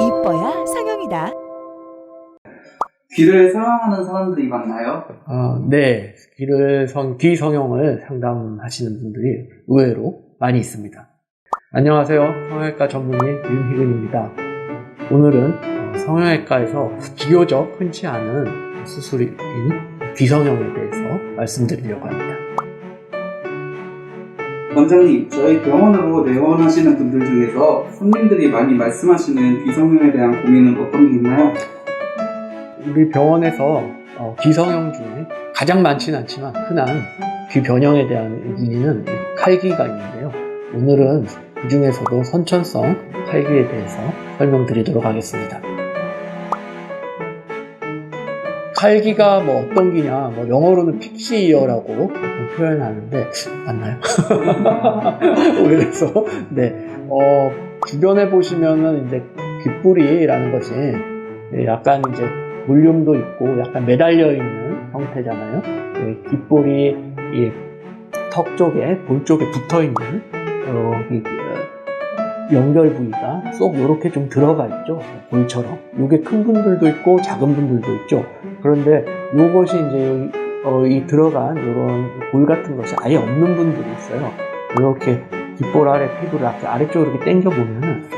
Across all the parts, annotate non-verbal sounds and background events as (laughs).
이뻐야 상영이다. 귀를 사랑하는 사람들이 많나요? 어, 네, 귀를 성, 귀 성형을 상담하시는 분들이 의외로 많이 있습니다. 안녕하세요. 성형외과 전문의 윤희근입니다. 오늘은 어, 성형외과에서 비교적 흔치 않은 수술인 귀 성형에 대해서 말씀드리려고 합니다. 원장님, 저희 병원으로 내원하시는 분들 중에서 손님들이 많이 말씀하시는 귀성형에 대한 고민은 어떤 게 있나요? 우리 병원에서 어, 귀 성형 중에 가장 많지는 않지만 흔한 귀 변형에 대한 문의는 칼기가 있는데요. 오늘은 그 중에서도 선천성 칼기에 대해서 설명드리도록 하겠습니다. 칼기가 뭐 어떤 귀냐, 뭐 영어로는 픽시이어라고 보통 표현하는데 맞나요? (laughs) 오래돼서 네, 어, 주변에 보시면은 이제 귓불이라는 것이 약간 이제 볼륨도 있고 약간 매달려 있는 형태잖아요. 예, 귓볼이 이턱 쪽에 볼 쪽에 붙어 있는 어, 이, 어, 연결 부위가 쏙 이렇게 좀 들어가 있죠. 볼처럼. 이게 큰 분들도 있고 작은 분들도 있죠. 그런데 이것이 이제 어, 이 들어간 이런 볼 같은 것이 아예 없는 분들이 있어요. 이렇게 귓볼 아래 피부를 아래쪽으로 이렇게 당겨 보면은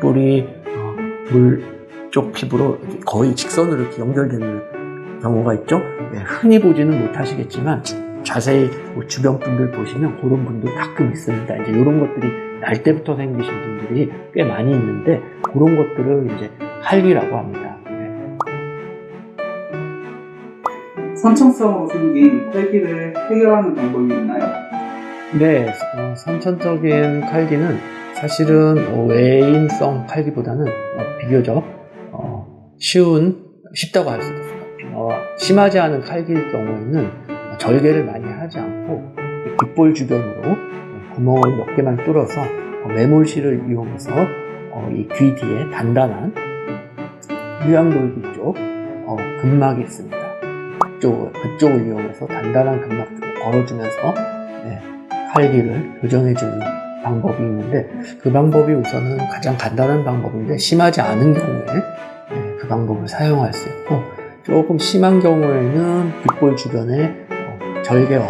귓볼이 어, 물쪽 피부로 거의 직선으로 이렇게 연결되는 경우가 있죠. 예, 흔히 보지는 못하시겠지만 자세히 뭐 주변 분들 보시면 그런 분들 가끔 있습니다. 이제 이런 것들이 날 때부터 생기신 분들이 꽤 많이 있는데 그런 것들을 이제 할기라고 합니다. 선천성으로 생긴 탈기를 해결하는 방법이 있나요? 네, 어, 선천적인 칼기는 사실은 어, 외인성 칼기보다는 어, 비교적 어, 쉬운, 쉽다고 할 수도 있습니다. 어, 심하지 않은 칼기일 경우에는 어, 절개를 많이 하지 않고 이 귓볼 주변으로 어, 구멍을 몇 개만 뚫어서 어, 매몰실을 이용해서 어, 이귀 뒤에 단단한 휴양돌기 쪽 어, 근막이 있습니다. 그쪽, 그쪽을 이용해서 단단한 근막 쪽을 걸어주면서 네, 칼기를 교정해주는 방법이 있는데 그 방법이 우선은 가장 간단한 방법인데 심하지 않은 경우에 네, 그 방법을 사용할 수 있고 조금 심한 경우에는 귓볼 주변에 어, 절개와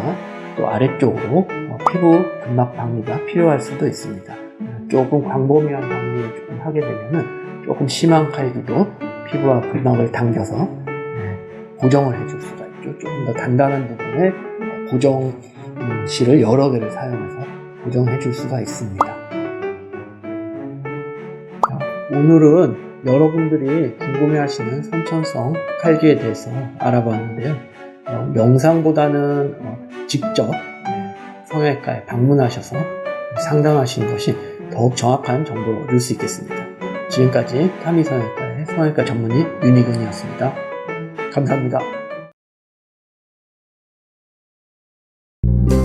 또 아래쪽으로 어, 피부 근막 박리가 필요할 수도 있습니다. 조금 광범위한 박리를 조금 하게 되면은 조금 심한 칼기도 피부와 근막을 당겨서 네, 고정을 해줄 수가. 조금 더 단단한 부분에 어, 고정 음, 실을 여러 개를 사용해서 고정해 줄 수가 있습니다. 자, 오늘은 여러분들이 궁금해하시는 선천성 칼기에 대해서 알아봤는데요. 어, 영상보다는 어, 직접 네, 성형외과에 방문하셔서 상담하시는 것이 더욱 정확한 정보를 얻을 수 있겠습니다. 지금까지 타미성형외과의 성형외과 전문의 윤희근이었습니다. 감사합니다. thank you